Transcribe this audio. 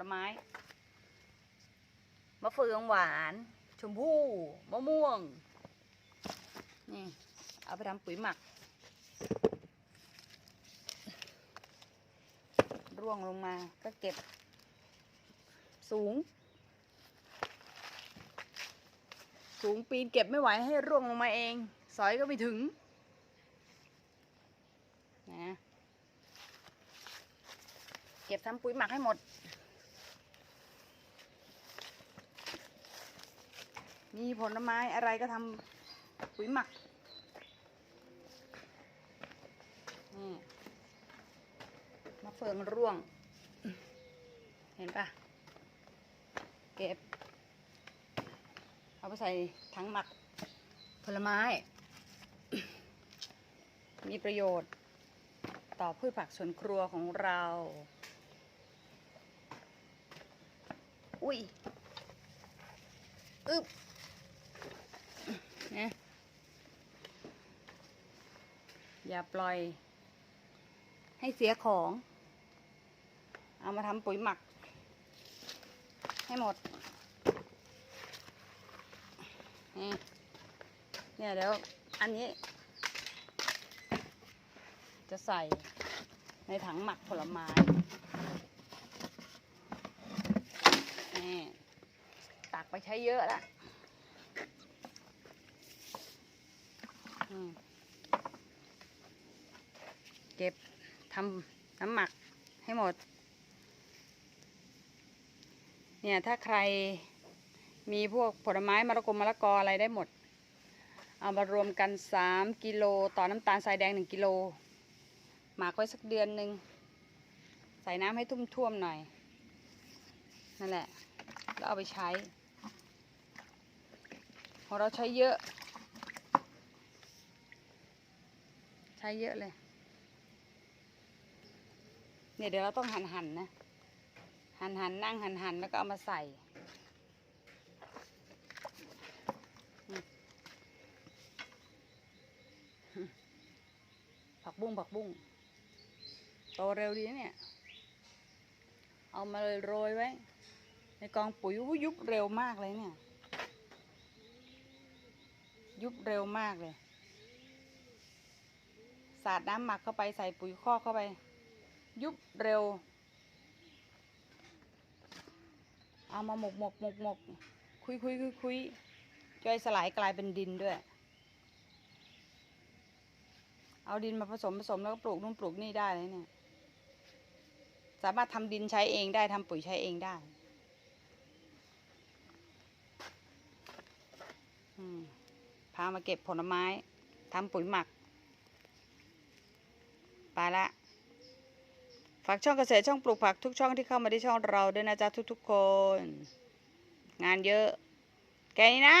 ลไม้ มะเฟืองหวาน ชมพู่ มะม่วง นี่ เอาไปทำปุ๋ยหมัก ร่วงลงมาก็เก็บ สูง สูงปีนเก็บไม่ไหวให้ร่วงลงมาเอง สอยก็ไม่ถึง นะเก็บทำปุ๋ยหมักให้หมด มีผลไม้อะไรก็ทำปุ๋ยหมัก นี่มะเฟืองร่วง เห็นปะเก็บ เอาไปใส่ถังหมักผลไม้ มีประโยชน์ต่อพืชผักสวนครัวของเรา อุ้ยอึบ นะอย่าปล่อย ให้เสียของ เอามาทำปุ๋ยหมัก ให้หมด นี่เนี่ยเดี๋ยวอันนี้ จะใส่ในถังหมักผลไม้นี่ตักไปใช้เยอะแล้วอืม เก็บทำน้ำหมักให้หมด เนี่ยถ้าใครมีพวกผลไม้มะละกอมะละกออะไรได้หมด เอามารวมกันสามกิโลต่อน้ำตาลทรายแดงหนึ่งกิโล หมักไว้สักเดือนหนึ่งใส่น้ำให้ทุ่มๆหน่อย นั่นแหละ แล้วเอาไปใช้ ของเราใช้เยอะ ใช้เยอะเลย เนี่ยเดี๋ยวเราต้องหั่นหั่นนะ หั่นหั่นนั่งหั่นหั่นแล้วก็เอามาใส่ผักบุ้งผักบุ้งโตเร็วดีเนี่ย เอามาเลยโรยไว้ ในกองปุ๋ยยุบเร็วมากเลยเนี่ย ยุบเร็วมากเลย สาดน้ำหมักเข้าไปใส่ปุ๋ยคอกเข้าไป ยุบเร็ว เอามาหมกหมกหมกหมกคุยคุยคุยคุยย่อยสลายกลายเป็นดินด้วย เอาดินมาผสมผสมแล้วก็ปลูกนู่นปลูกนี่ได้เลยเนี่ยสามารถทำดินใช้เองได้ทำปุ๋ยใช้เองได้พามาเก็บผลไม้ทำปุ๋ยหมัก ไปละฝากช่องเกษตรช่องปลูกผักทุกช่องที่เข้ามาที่ช่องเราด้วยนะจ๊ะทุกๆคน งานเยอะ แกนี้นะ